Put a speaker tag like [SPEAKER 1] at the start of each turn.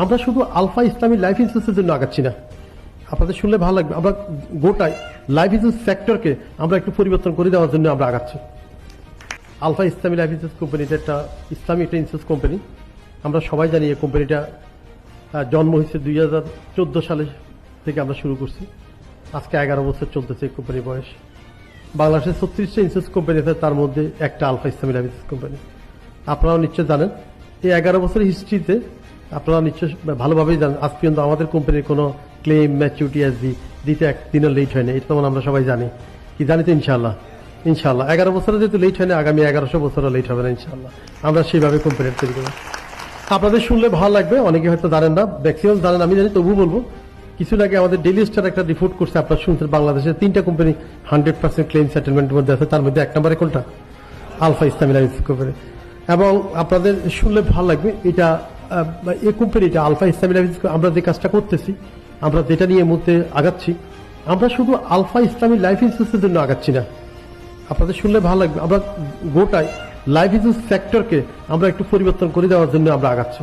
[SPEAKER 1] আমরা শুধু alpha Islami life ইন্স্যুরেন্সের জন্য আগাচ্ছি না। আপনাদের শুনলে ভালো লাগবে। আমরা গোটাই লাইফ ইন্স্যুরেন্স সেক্টরকে আমরা একটু পরিবর্তন করে দেওয়ার জন্য আমরা আগাচ্ছি। আলফা ইসলামী লাইফ ইন্স্যুরেন্স কোম্পানিটা একটা ইসলামী একটা ইন্স্যুরেন্স কোম্পানি আমরা সবাই জানি এই কোম্পানিটা জন্ম হয়েছে দুই হাজার চোদ্দ সালে থেকে আমরা শুরু করছি। আজকে এগারো বছর চলতেছে এই কোম্পানির বয়স। বাংলাদেশের ছত্রিশটা ইন্স্যুরেন্স কোম্পানি আছে তার মধ্যে একটা alpha Islami life insurance company আপনারাও নিশ্চয় জানেন, এই এগারো বছরের হিস্ট্রিতে আপনারা নিশ্চয় ভালোভাবেই জানেন। আজ পর্যন্ত আমাদের কোম্পানির কোনো ক্লেম ম্যাচুরিটি এসবি দিতে একদিনও লেট হয়নি। এটা তেমন আমরা সবাই জানি। কি জানি তো ইনশাল্লাহ ইনশাল্লাহ এগারো বছরে যেহেতু লেট হয়নি, আগামী এগারোশো বছরও লেট হবে না ইনশাল্লাহ আমরা সেইভাবে কোম্পানি তৈরি করব। আপনাদের শুনলে ভালো লাগবে। অনেকে হয়তো জানেন না ম্যাক্সিমাম জানেন, আমি জানি তবু বলব। কিছু আগে আমাদের ডেলি স্টার একটা রিপোর্ট করছে, আপনারা শুনছেন বাংলাদেশের তিনটা কোম্পানি হান্ড্রেড পার্সেন্ট ক্লেম সেটেলমেন্টের মধ্যে আছে, তার মধ্যে এক নম্বরে কোনটা? আলফা ইসলামী কোম্পানি। এবং আপনাদের শুনলে ভালো লাগবে, এটা এই কোম্পানিটা আলফা ইসলামী লাইফ আমরা যে কাজটা করতেছি, আমরা যেটা নিয়ে মধ্যে আগাচ্ছি, আমরা শুধু আলফা ইসলামী লাইফ ইন্স্যুরেন্সের জন্য আগাচ্ছি না। আপনাদের শুনলে ভালো লাগবে। আমরা গোটায় লাইফ ইন্স্যুরেন্স সেক্টরকে আমরা একটু পরিবর্তন করে দেওয়ার জন্য আমরা আগাচ্ছি।